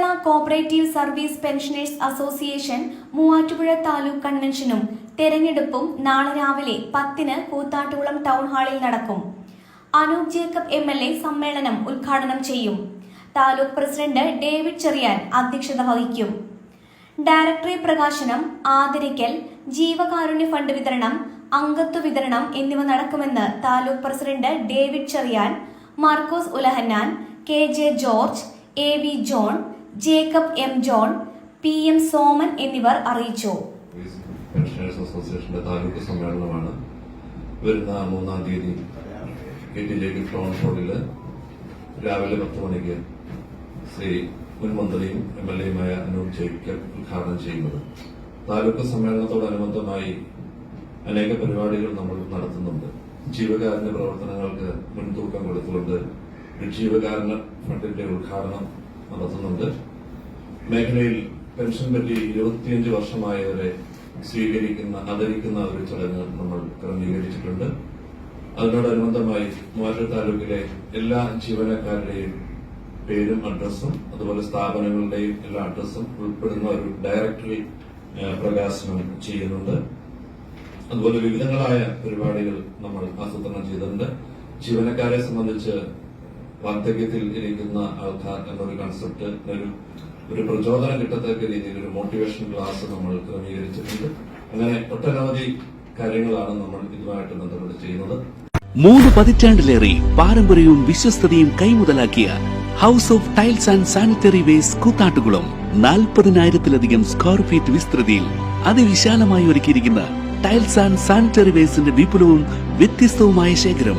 Cooperative service pensioners association Muvattupuzha taluk കൺവെൻഷനും തെരഞ്ഞെടുപ്പും നാളെ രാവിലെ പത്തിന് കൂത്താട്ടുകുളം ടൗൺ ഹാളിൽ നടക്കും. Anoop Jacob M L A സമ്മേളനം ഉദ്ഘാടനം ചെയ്യും. താലൂക്ക് പ്രസിഡന്റ് ഡേവിഡ് ചെറിയാൻ അധ്യക്ഷത വഹിക്കും. ഡയറക്ടറി പ്രകാശനം ആദരിക്കൽ ജീവകാരുണ്യ ഫണ്ട് വിതരണം അംഗത്വ വിതരണം എന്നിവ നടക്കുമെന്ന് taluk president David Cheriyan Markose Ulahannan K J George A V John Jacob M John P M Soman എന്നിവർ അറിയിച്ചു. അസോസിയേഷന്റെ താലൂക്ക് സമ്മേളനമാണ് വരുന്ന മൂന്നാം തീയതി കെ ടി ജെ ടൗൺ ഹാളിൽ രാവിലെ പത്ത് മണിക്ക് ശ്രീ മുൻ മന്ത്രിയും എം എൽ എയുമായ അനൂപ് ജേക്കബ് ഉദ്ഘാടനം ചെയ്യുന്നത്. താലൂക്ക് സമ്മേളനത്തോടനുബന്ധമായി അനേക പരിപാടികൾ നമ്മൾ നടത്തുന്നുണ്ട്. ജീവകാരുണ്യ പ്രവർത്തനങ്ങൾക്ക് മുൻതൂക്കം കൊടുത്തുകൊണ്ട് ജീവകാരുണ്യ ഫണ്ടിന്റെ ഉദ്ഘാടനം നടത്തുന്നുണ്ട്. മേഖലയിൽ പെൻഷൻ പറ്റി ഇരുപത്തിയഞ്ച് വർഷമായവരെ സ്വീകരിക്കുന്ന ആദരിക്കുന്ന ഒരു ചടങ്ങ് നമ്മൾ ക്രമീകരിച്ചിട്ടുണ്ട്. അതിനോടനുബന്ധമായി മൂവാറ്റ താലൂക്കിലെ എല്ലാ ജീവനക്കാരുടെയും പേരും അഡ്രസ്സും അതുപോലെ സ്ഥാപനങ്ങളുടെയും എല്ലാ അഡ്രസ്സും ഉൾപ്പെടുന്ന ഒരു ഡയറക്ടറി പ്രകാശനം ചെയ്യുന്നുണ്ട്. അതുപോലെ വിവിധങ്ങളായ പരിപാടികൾ നമ്മൾ ആസൂത്രണം ചെയ്തിട്ടുണ്ട്. ജീവനക്കാരെ സംബന്ധിച്ച് വാർദ്ധക്യത്തിൽ ഇരിക്കുന്ന ആൾക്കാർ എന്നൊരു കൺസെപ്റ്റ് ഒരു ഒരു പ്രചോദനം കിട്ടത്തക്ക രീതിയിൽ ഒരു മോട്ടിവേഷൻ ക്ലാസ് നമ്മൾ ക്രമീകരിച്ചിട്ടുണ്ട്. അങ്ങനെ ഒട്ടനവധി കാര്യങ്ങളാണ് നമ്മൾ ഇതുമായിട്ട് ബന്ധപ്പെട്ട് ചെയ്യുന്നത്. മൂന്ന് പതിറ്റാണ്ടിലേറെ പാരമ്പര്യവും വിശ്വസ്തതയും കൈമുതലാക്കിയ house of tiles and sanitary waste Koothattukulam നാൽപ്പതിനായിരത്തിലധികം square feet വിസ്തൃതിയിൽ അതിവിശാലമായി ഒരുക്കിയിരിക്കുന്ന ടൈൽസ് ആൻഡ് സാനിറ്ററി വേസ്റ്റിന്റെ വിപുലവും വ്യത്യസ്തവുമായ ശേഖരം